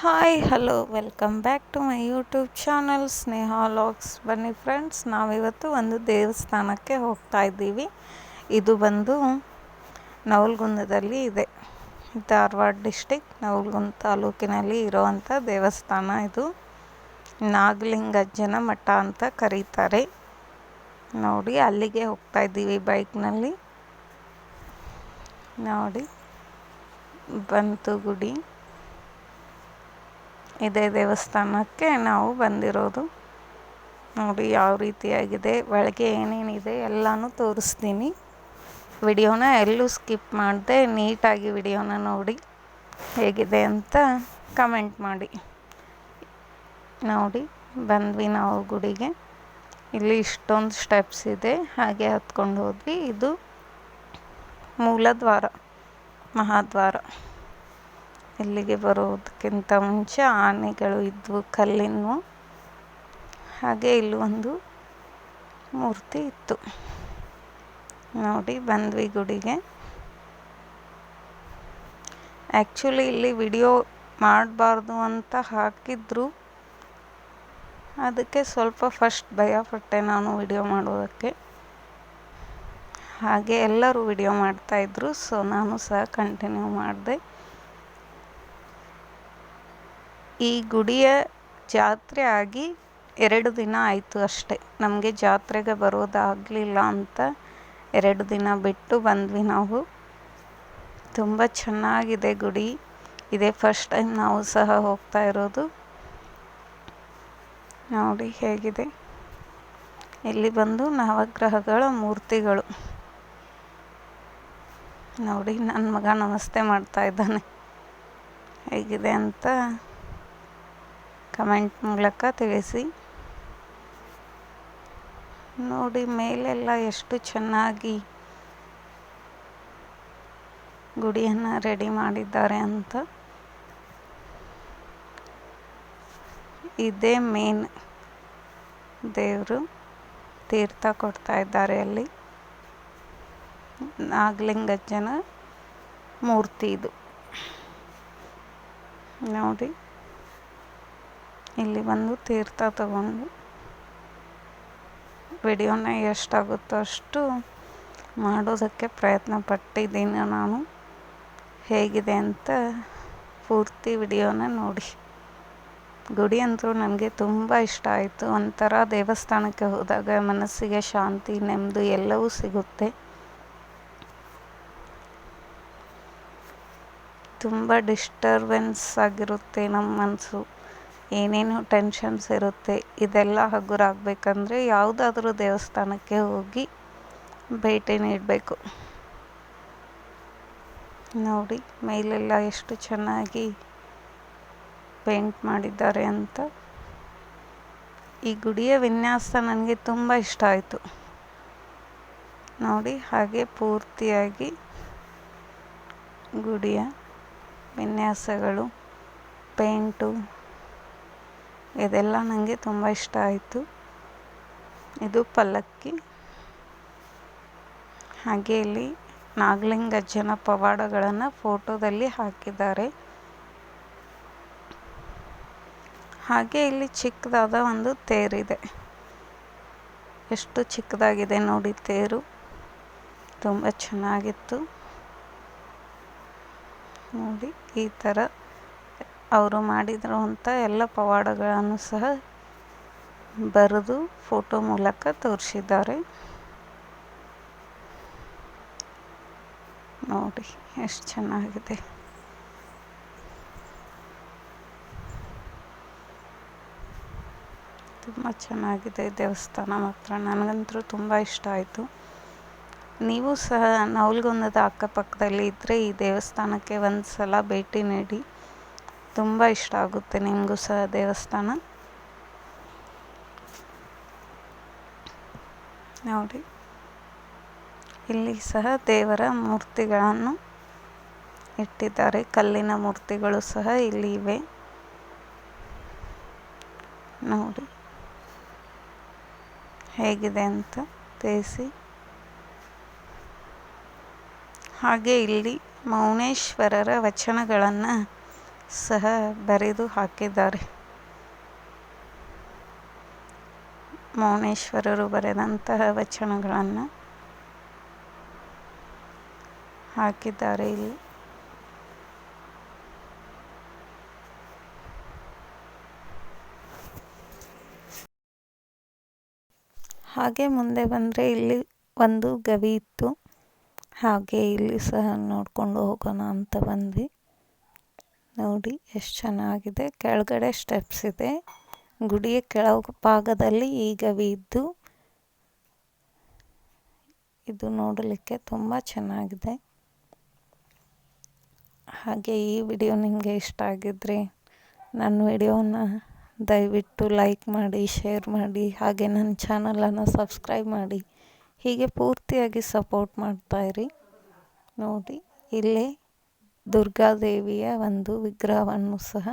Hi hello welcome back to my YouTube channel Sneha logs ಬನ್ನಿ friends ನಾವಿವತ್ತು ಒಂದು ದೇವಸ್ಥಾನಕ್ಕೆ ಹೋಗ್ತಾ ಇದ್ದೀವಿ. ಇದು ಬಂದು ನವಲ್ಗುಂದದಲ್ಲಿ ಇದೆ. ಧಾರವಾಡ ಡಿಸ್ಟಿಕ್ ನವಲ್ಗುಂದ ತಾಲೂಕಿನಲ್ಲಿ ಇರೋವಂಥ ದೇವಸ್ಥಾನ ಇದು. ನಾಗಲಿಂಗಜ್ಜನ ಮಠ ಅಂತ ಕರೀತಾರೆ. ನೋಡಿ, ಅಲ್ಲಿಗೆ ಹೋಗ್ತಾ ಇದ್ದೀವಿ ಬೈಕ್ನಲ್ಲಿ ನೋಡಿ, ಬಂತು ಗುಡಿ. ಇದೇ ದೇವಸ್ಥಾನಕ್ಕೆ ನಾವು ಬಂದಿರೋದು. ನೋಡಿ ಯಾವ ರೀತಿಯಾಗಿದೆ, ಒಳಗೆ ಏನೇನಿದೆ ಎಲ್ಲನೂ ತೋರಿಸ್ತೀನಿ. ವಿಡಿಯೋನ ಎಲ್ಲೂ ಸ್ಕಿಪ್ ಮಾಡದೆ, ನೀಟಾಗಿ ವಿಡಿಯೋನ ನೋಡಿ ಹೇಗಿದೆ ಅಂತ ಕಮೆಂಟ್ ಮಾಡಿ. ನೋಡಿ, ಬಂದ್ವಿ ನಾವು ಗುಡಿಗೆ. ಇಲ್ಲಿ ಇಷ್ಟೊಂದು ಸ್ಟೆಪ್ಸ್ ಇದೆ, ಹಾಗೆ ಹತ್ಕೊಂಡು ಹೋದ್ವಿ. ಇದು ಮೂಲದ್ವಾರ ಮಹಾದ್ವಾರ. ಇಲ್ಲಿಗೆ ಬರೋದಕ್ಕಿಂತ ಮುಂಚೆ ಆನೆಗಳು ಇದ್ವು ಕಲ್ಲಿನ ಹಾಗೆ ಇಲ್ಲಿ ಒಂದು ಮೂರ್ತಿ ಇತ್ತು. ನೋಡಿ, ಬಂದ್ವಿ ಗುಡಿಗೆ. ಆ್ಯಕ್ಚುಲಿ ಇಲ್ಲಿ ವಿಡಿಯೋ ಮಾಡಬಾರ್ದು ಅಂತ ಹಾಕಿದ್ರು. ಅದಕ್ಕೆ ಸ್ವಲ್ಪ ಫಸ್ಟ್ ಭಯಪಟ್ಟೆ ನಾನು ವಿಡಿಯೋ ಮಾಡೋದಕ್ಕೆ. ಹಾಗೆ ಎಲ್ಲರೂ ವಿಡಿಯೋ ಮಾಡ್ತಾಯಿದ್ರು ಸೊ ನಾನು ಸಹ ಕಂಟಿನ್ಯೂ ಮಾಡಿದೆ. ಈ ಗುಡಿಯ ಜಾತ್ರೆ ಆಗಿ ಎರಡು ದಿನ ಆಯಿತು ಅಷ್ಟೇ. ನಮಗೆ ಜಾತ್ರೆಗೆ ಬರೋದಾಗಲಿಲ್ಲ ಅಂತ ಎರಡು ದಿನ ಬಿಟ್ಟು ಬಂದ್ವಿ ನಾವು. ತುಂಬ ಚೆನ್ನಾಗಿದೆ ಗುಡಿ. ಇದೇ ಫಸ್ಟ್ ಟೈಮ್ ನಾವು ಸಹ ಹೋಗ್ತಾ ಇರೋದು. ನೋಡಿ ಹೇಗಿದೆ. ಇಲ್ಲಿ ಬಂದು ನವಗ್ರಹಗಳ ಮೂರ್ತಿಗಳು. ನೋಡಿ ನನ್ನ ಮಗ ನಮಸ್ತೆ ಮಾಡ್ತಾ ಇದ್ದಾನೆ. ಹೇಗಿದೆ ಅಂತ ಕಮೆಂಟ್ ಮೂಲಕ ತಿಳಿಸಿ. ನೋಡಿ, ಮೇಲೆಲ್ಲ ಎಷ್ಟು ಚೆನ್ನಾಗಿ ಗುಡಿಯನ್ನು ರೆಡಿ ಮಾಡಿದ್ದಾರೆ ಅಂತ. ಇದೇ ಮೇನ್ ದೇವರು ತೀರ್ಥ ಕೊಡ್ತಾ ಇದ್ದಾರೆ ಅಲ್ಲಿ. ನಾಗಲಿಂಗಜ್ಜನ ಮೂರ್ತಿ ಇದು. ನೋಡಿ. ಇಲ್ಲಿ ಬಂದು ತೀರ್ಥ ತಗೊಂಡು ವಿಡಿಯೋನ ಎಷ್ಟಾಗುತ್ತೋ ಅಷ್ಟು ಮಾಡೋದಕ್ಕೆ ಪ್ರಯತ್ನ ಪಟ್ಟಿದ್ದೀನಿ ನಾನು. ಹೇಗಿದೆ ಅಂತ ಪೂರ್ತಿ ವಿಡಿಯೋನ ನೋಡಿ. ಗುಡಿ ಅಂತೂ ನನಗೆ ತುಂಬ ಇಷ್ಟ ಆಯಿತು. ಒಂಥರ ದೇವಸ್ಥಾನಕ್ಕೆ ಹೋದಾಗ ಮನಸ್ಸಿಗೆ ಶಾಂತಿ, ನೆಮ್ಮದಿ ಎಲ್ಲವೂ ಸಿಗುತ್ತೆ. ತುಂಬ ಡಿಸ್ಟರ್ಬೆನ್ಸ್ ಆಗಿರುತ್ತೆ ನಮ್ಮ ಮನಸ್ಸು. ಏನೇನು ಟೆನ್ಷನ್ಸ್ ಇರುತ್ತೆ, ಇದೆಲ್ಲ ಹಗುರಾಗಬೇಕಂದ್ರೆ ಯಾವುದಾದ್ರೂ ದೇವಸ್ಥಾನಕ್ಕೆ ಹೋಗಿ ಭೇಟಿ ನೀಡಬೇಕು. ನೋಡಿ, ಮೇಲೆಲ್ಲ ಎಷ್ಟು ಚೆನ್ನಾಗಿ ಪೇಂಟ್ ಮಾಡಿದ್ದಾರೆ ಅಂತ. ಈ ಗುಡಿಯ ವಿನ್ಯಾಸ ನನಗೆ ತುಂಬ ಇಷ್ಟ ಆಯಿತು. ನೋಡಿ, ಹಾಗೆ ಪೂರ್ತಿಯಾಗಿ ಗುಡಿಯ ವಿನ್ಯಾಸಗಳು, ಪೇಂಟು ಇದೆಲ್ಲ ನನಗೆ ತುಂಬ ಇಷ್ಟ ಆಯಿತು. ಇದು ಪಲ್ಲಕ್ಕಿ. ಹಾಗೆ ಇಲ್ಲಿ ನಾಗಲಿಂಗಜ್ಜನ ಪವಾಡಗಳನ್ನು ಫೋಟೋದಲ್ಲಿ ಹಾಕಿದ್ದಾರೆ. ಹಾಗೆ ಇಲ್ಲಿ ಚಿಕ್ಕದಾದ ಒಂದು ತೇರಿದೆ. ಎಷ್ಟು ಚಿಕ್ಕದಾಗಿದೆ ನೋಡಿ ತೇರು. ತುಂಬ ಚೆನ್ನಾಗಿತ್ತು. ನೋಡಿ ಈ ಥರ ಅವರು ಮಾಡಿರುವಂಥ ಎಲ್ಲ ಪವಾಡಗಳನ್ನು ಸಹ ಬರೆದು ಫೋಟೋ ಮೂಲಕ ತೋರಿಸಿದ್ದಾರೆ. ನೋಡಿ, ಎಷ್ಟು ಚೆನ್ನಾಗಿದೆ. ತುಂಬ ಚೆನ್ನಾಗಿದೆ ದೇವಸ್ಥಾನ ಮಾತ್ರ. ನನಗಂತೂ ತುಂಬ ಇಷ್ಟ ಆಯಿತು. ನೀವು ಸಹ ನವಲ್ಗುಂದದ ಅಕ್ಕಪಕ್ಕದಲ್ಲಿ ಇದ್ದರೆ ಈ ದೇವಸ್ಥಾನಕ್ಕೆ ಒಂದು ಸಲ ಭೇಟಿ ನೀಡಿ. ತುಂಬ ಇಷ್ಟ ಆಗುತ್ತೆ ನಿಮಗೂ ಸಹ ದೇವಸ್ಥಾನ. ನೋಡಿ, ಇಲ್ಲಿ ಸಹ ದೇವರ ಮೂರ್ತಿಗಳನ್ನು ಇಟ್ಟಿದ್ದಾರೆ. ಕಲ್ಲಿನ ಮೂರ್ತಿಗಳು ಸಹ ಇಲ್ಲಿ ಇವೆ. ನೋಡಿ, ಹೇಗಿದೆ ಅಂತ ತಿಳಿಸಿ. ಹಾಗೆ ಇಲ್ಲಿ ಮೌನೇಶ್ವರರ ವಚನಗಳನ್ನು ಸಹ ಬರೆದು ಹಾಕಿದ್ದಾರೆ. ಮೌನೇಶ್ವರರು ಬರೆದಂತಹ ವಚನಗಳನ್ನು ಹಾಕಿದ್ದಾರೆ ಇಲ್ಲಿ. ಹಾಗೆ ಮುಂದೆ ಬಂದರೆ ಇಲ್ಲಿ ಒಂದು ಗವಿ ಇತ್ತು. ಹಾಗೆ ಇಲ್ಲಿ ಸಹ ನೋಡಿಕೊಂಡು ಹೋಗೋಣ ಅಂತ ಬಂದ್ವಿ. ನೋಡಿ, ಎಷ್ಟು ಚೆನ್ನಾಗಿದೆ. ಕೆಳಗಡೆ ಸ್ಟೆಪ್ಸ್ ಇದೆ. ಗುಡಿಯ ಕೆಳ ಭಾಗದಲ್ಲಿ ಈಗ ಇದ್ದು, ಇದು ನೋಡಲಿಕ್ಕೆ ತುಂಬ ಚೆನ್ನಾಗಿದೆ. ಹಾಗೆ ಈ ವಿಡಿಯೋ ನಿಮಗೆ ಇಷ್ಟ ಆಗಿದ್ರೆ ನನ್ನ ವಿಡಿಯೋನ ದಯವಿಟ್ಟು ಲೈಕ್ ಮಾಡಿ, ಶೇರ್ ಮಾಡಿ, ಹಾಗೆ ನನ್ನ ಚಾನಲನ್ನು ಸಬ್ಸ್ಕ್ರೈಬ್ ಮಾಡಿ. ಹೀಗೆ ಪೂರ್ತಿಯಾಗಿ ಸಪೋರ್ಟ್ ಮಾಡ್ತಾಯಿರಿ ನೋಡಿ, ಇಲ್ಲೇ ದುರ್ಗಾದೇವಿಯ ಒಂದು ವಿಗ್ರಹವನ್ನು ಸಹ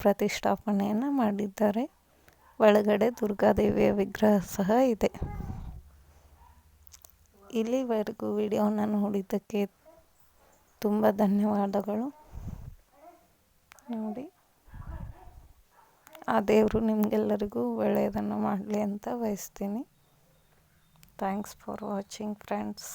ಪ್ರತಿಷ್ಠಾಪನೆಯನ್ನು ಮಾಡಿದ್ದಾರೆ. ಒಳಗಡೆ ದುರ್ಗಾದೇವಿಯ ವಿಗ್ರಹ ಸಹ ಇದೆ. ಇಲ್ಲಿವರೆಗೂ ವಿಡಿಯೋನ ನೋಡಿದ್ದಕ್ಕೆ ತುಂಬ ಧನ್ಯವಾದಗಳು. ನೋಡಿ. ಆ ದೇವರು ನಿಮಗೆಲ್ಲರಿಗೂ ಒಳ್ಳೆಯದನ್ನು ಮಾಡಲಿ ಅಂತ ಬಯಸ್ತೀನಿ. Thanks for watching friends